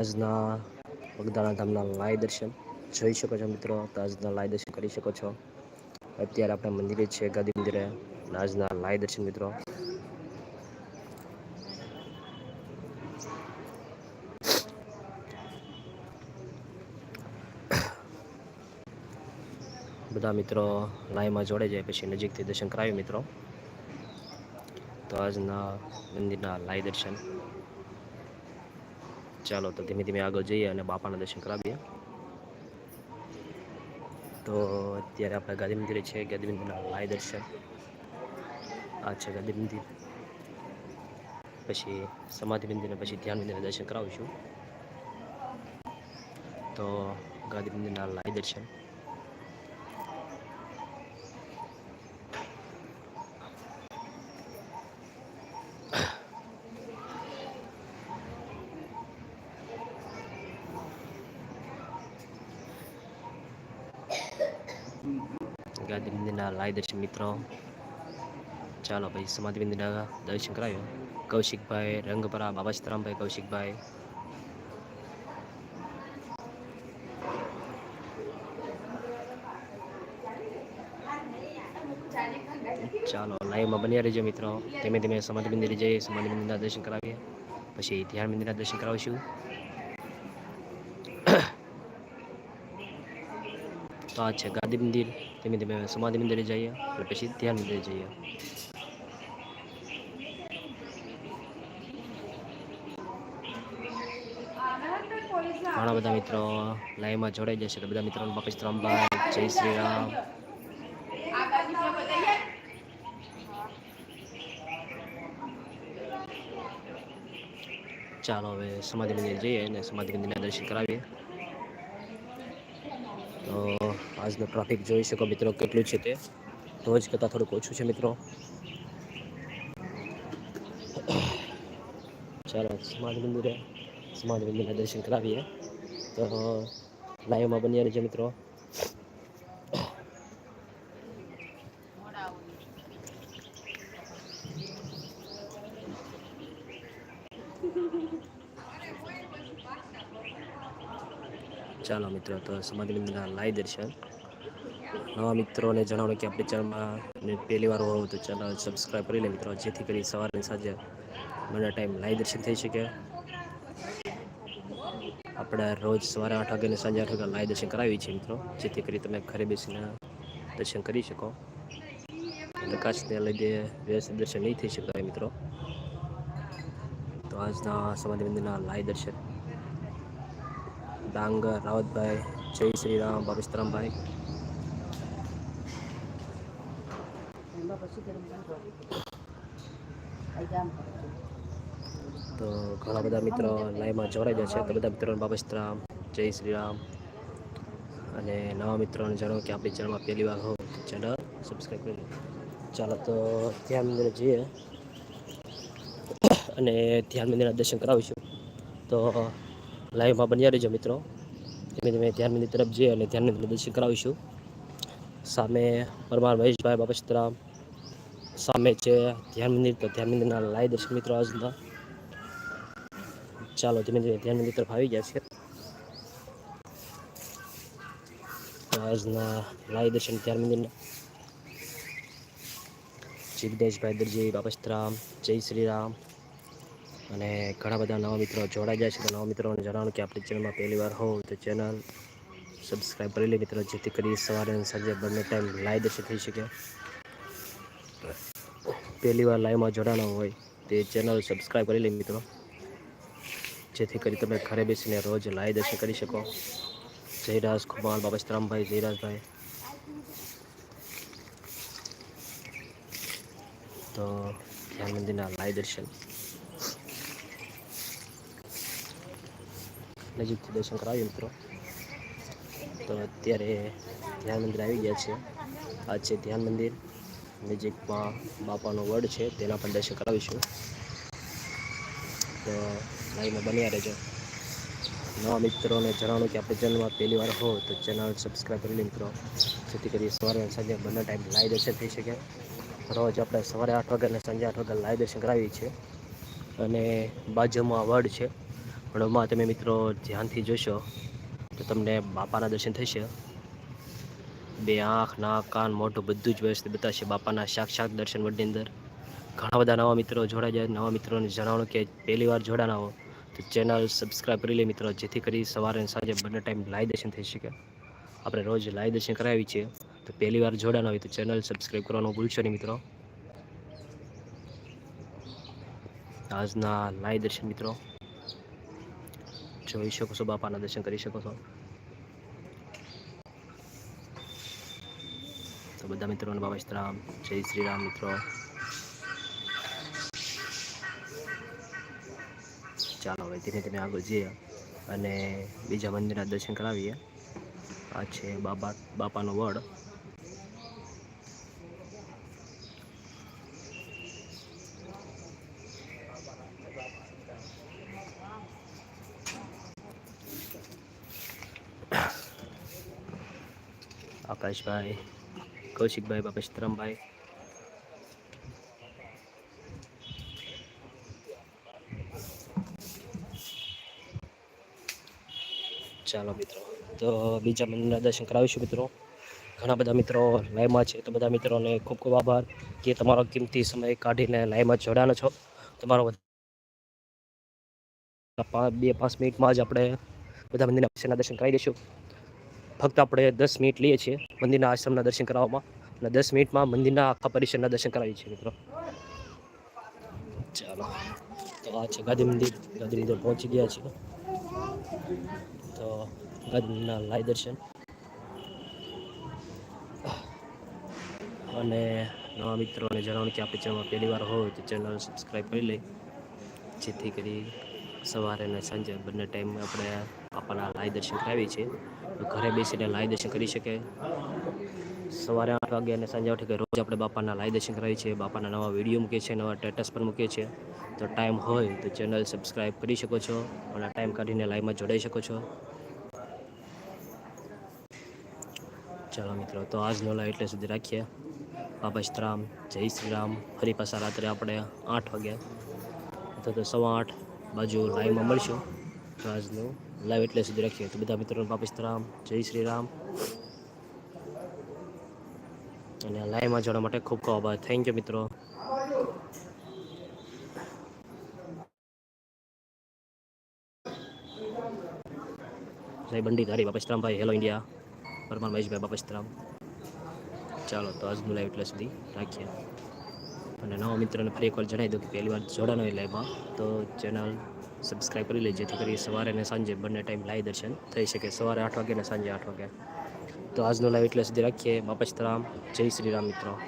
આજના વગદાણા ધામના લાય દર્શન જોઈ શકો છો મિત્રો તો આજના લાય દર્શન કરી શકો છો. અત્યારે આપણે મંદિરે છે ગાદી મંદિરે આજના લાય દર્શન મિત્રો. બધા મિત્રો લાઈમાં જોડે જાય પછી નજીકથી દર્શન કરાવ્યું મિત્રો. તો આજના મંદિરના લાઈ દર્શન. ચાલો તો ધીમે ધીમે આગળ જઈએ અને બાપાના દર્શન કરાવીએ. તો અત્યારે આપણે ગાંધી મંદિર છે ગાંધી મંદિરના લાય દર્શન. આ છે ગાંધી મંદિર. પછી સમાધિ મંદિરને પછી ધ્યાન મંદિરના દર્શન કરાવીશું. તો ગાંધી મંદિરના લાય દર્શન. ગાંધી મંદિરના લાઈ દર્શન મિત્રો. ચાલો ભાઈ સમાધિ મંદિરના દર્શન કરાવ્યો કૌશિકભાઈ, રંગપરા, બાબા સીતારામભાઈ, કૌશિકભાઈ. ચાલો, લાઈવમાં બન્યા રહેજો મિત્રો. ધીમે ધીમે સમાધિ મંદિરે જઈએ સમાધિ મંદિરના દર્શન કરાવીએ. પછી ધ્યાન મંદિરના દર્શન કરાવીશું. આ છે ગાંધી મંદિર ધીમે ધીમે સમાધિ મંદિરે જઈએ અને પછી ધ્યાન મંદિરે જઈએ ઘણા બધા મિત્રો લાઈવમાં જોડાઈ જશે તો બધા મિત્રો બાપેશ રામભાઈ જય શ્રી રામ ચાલો હવે સમાધિ મંદિર જઈએ અને સમાધિ મંદિરના દર્શન કરાવીએ તો આજનો ટ્રાફિક જોઈ શકો મિત્રો, કેટલું છે તે. રોજ કરતાં થોડુંક ઓછું છે મિત્રો. ચાલો, સમાજ મંદિરે, સમાજ મંદિરના દર્શન કરાવીએ. તો, લાઈવમાં બન્યા રહેજો મિત્રો. ચાલો મિત્રો, તો સમાધિ મંદિરના લાઈ દર્શન. નવા મિત્રોને જણાવો કે આપણી ચેનલમાં પહેલી વાર હોવ તો ચેનલ સબસ્ક્રાઈબ કરી લે મિત્રો, જેથી કરી સવારે સાંજે મને ટાઈમ લાઈ દર્શન થઈ શકે. આપણે રોજ સવારે આઠ વાગ્યાને સાંજે આઠ વાગ્યા લાઈ દર્શન કરાવીએ છીએ મિત્રો, જેથી કરી તમે ઘરે બેસીને દર્શન કરી શકો. પ્રકાશને લીધે વ્યવસ્થિત દર્શન નહીં થઈ શકાય મિત્રો. તો આજના સમાધિ મંદિરના લાઈ દર્શન. ડાંગર, રાવતભાઈ, જય શ્રી રામ બાબુસ્તરામભાઈ તો ઘણા બધા મિત્રો લાઈવમાં જોડાઈ જશે તો બધા મિત્રોને બાબસ્તરામ જય શ્રી રામ અને નવા મિત્રોને જણાવો કે આપણી ચેનલમાં પહેલી વાર હો ચેનલ સબસ્ક્રાઈબ કરી ચાલો, તો ધ્યાન મંદિરે જઈએ. અને ધ્યાન મંદિરના દર્શન કરાવીશું. તો લાઈવમાં બન્યા રહેજો મિત્રો. ધીમે ધીમે ધ્યાન મંદિર તરફ જઈએ અને ધ્યાન તરફ દર્શન કરાવીશું. સામે પરમાર મહેશભાઈ બાબા સામે છે ધ્યાન મંદિર તો ધ્યાન મંદિરના લાઈવ દર્શન મિત્રો આજના ચાલો ધીમે ધીમે ધ્યાન મંદિર તરફ આવી ગયા છે. આજના લાઈ દર્શન ધ્યાન મંદિરના જીગદેશભાઈ દરજી બાપસ્તરામ જય શ્રી રામ. અને ઘણા બધા નવા મિત્રો જોડાઈ જાય છે. તો નવા મિત્રોને જણાવવાનું કે આપણી ચેનલમાં પહેલી વાર હોવ તો ચેનલ સબસ્ક્રાઈબ કરી લે મિત્રો, જેથી કરી સવારે અને સાંજે બંને ટાઈમ લાઈવ દર્શન થઈ શકે. પહેલી વાર લાઈવમાં જોડાણો હોય તે ચેનલ સબસ્ક્રાઈબ કરી લે મિત્રો. જેથી કરી તમે ઘરે બેસીને રોજ લાઈવ દર્શન કરી શકો. જયરાજ કુમાર બાબસ્તરામભાઈ જયરાજભાઈ તો ધ્યાન મંદિરના લાઈવ દર્શન. નજીકથી દર્શન કરાવીએ મિત્રો. તો અત્યારે ધ્યાન મંદિર આવી ગયા છે. આ છે ધ્યાન મંદિર. નજીકમાં બાપાનો વડ છે, તેના પણ દર્શન કરાવીશું. તો લાઈવમાં બન્યા રહેજો. નવા મિત્રોને જણાવવાનું કે આપણે ચેનલમાં પહેલી વાર હો, તો ચેનલ સબસ્ક્રાઈબ કરી લે મિત્રો. જેથી કરી સવારે અને સાંજે બંને ટાઈમ લાઈવ દર્શન થઈ શકે. રોજ આપણે સવારે આઠ વાગ્યા અને સાંજે આઠ વાગ્યા લાઈવ દર્શન કરાવીએ છીએ. અને બાજુમાં વડ છે. પણ તમે મિત્રો ધ્યાનથી જોશો તો તમને બાપાના દર્શન થશે. બે આંખ, નાક, કાન, મોઢું બધું જ વ્યવસ્થિત બતાવશે બાપાના સાક્ષાત દર્શન વડની અંદર. ઘણા બધા નવા મિત્રો જોડાઈ જાય. નવા મિત્રોને જણાવવાનું કે પહેલી વાર જોડાના હો તો ચેનલ સબસ્ક્રાઈબ કરી લે મિત્રો, જેથી કરી સવારે અને સાંજે બંને ટાઈમ લાઈવ દર્શન થઈ શકે. આપણે રોજ લાઈવ દર્શન કરાવી છીએ તો પહેલી વાર જોડાના હોય તો ચેનલ સબસ્ક્રાઈબ કરવાનું ભૂલશો નહીં મિત્રો. આજના લાઈવ દર્શન મિત્રો. જોઈ શકો છો, બાપાના દર્શન કરી શકો છો. તો બધા મિત્રોને બાબા શ્રામ જય શ્રી રામ મિત્રો. ચાલો હવે ધીમે ધીમે આગળ જઈએ અને બીજા મંદિરના દર્શન કરાવીએ. આ છે બાબા, બાપાનો વડ. આકાશભાઈ, કૌશિકભાઈ બાપા સીતરામભાઈ ચાલો મિત્રો, તો બીજા મંદિરના દર્શન કરાવીશું મિત્રો. ઘણા બધા મિત્રો લાઈવમાં છે, તો બધા મિત્રોને ખૂબ ખૂબ આભાર કે તમારો કિંમતી સમય કાઢીને લાઈવમાં જોડાનો છો. તમારો બે, પાંચ મિનિટમાં જ આપણે બધા મંદિરના દર્શન કરાવી દઈશું. ફક્ત આપણે દસ મિનિટ લઈએ છીએ મંદિરના આશ્રમના દર્શન કરાવવામાં અને દસ મિનિટમાં મંદિરના આખા પરિસરના દર્શન કરાવીએ છીએ મિત્રો. ચાલો. તો આ છે ગાંધી મંદિર. ગાંધી મંદિર પહોંચી ગયા છીએ. તો ગાંધીના લાય દર્શન. અને નવા મિત્રોને જણાવું કે આપણી ચેનલમાં પહેલી વાર હોય તો ચેનલ સબસ્ક્રાઈબ કરી લઈ જેથી કરી સવારે અને સાંજે બંને ટાઈમ આપણે આપણા લાઈ દર્શન કરાવી છે. ઘરે બેસીને લાઈ દર્શન કરી શકે. સવારે આઠ વાગે અને સાંજે આઠ વાગે રોજ આપણે બાપાના લાઈ દર્શન કરાવીએ છીએ બાપાના નવા વીડિયો મૂકીએ છીએ, નવા સ્ટેટસ પર મૂકીએ છીએ. તો ટાઈમ હોય તો ચેનલ સબસ્ક્રાઈબ કરી શકો છો અને ટાઈમ કાઢીને લાઈવમાં જોડાઈ શકો છો. ચાલો મિત્રો, તો આજનો લાઈવ એટલે સુધી રાખીએ. બાબા શ્રીરામ જય શ્રી રામ. ફરી પાછા રાત્રે આપણે આઠ વાગ્યા અથવા તો સવા આઠ બાજુ લાઈવમાં મળશું. તો આજનું લાઈવ એટલે સુધી રાખીએ. તો બધા મિત્રોને બાબા રામ જય શ્રી રામ. અને લાઈવમાં જોડવા માટે ખૂબ ખૂબ આભાર. થેન્ક યુ મિત્રો. જય બંડી ધારી બાપસ્તરામભાઈ હેલો ઇન્ડિયા પરમાર મહેશભાઈ બાપસ્તરામ ચાલો, તો આજનું લાઈવ એટલે સુધી રાખીએ. અને નવા મિત્રોને ફરી એકવાર જણાવી દઉં કે પહેલી વાર જોડાનો એ લાઈવમાં તો ચેનલ સબસ્ક્રાઈબ કરી લે જેથી કરી સવારે અને સાંજે બંને ટાઈમ લાઈવ દર્શન થઈ શકે. સવારે આઠ વાગે અને સાંજે આઠ વાગે તો આજનો લાઈવ એટલે સુધી રાખીએ. બાપસ્તરામ જય શ્રી રામ મિત્રો.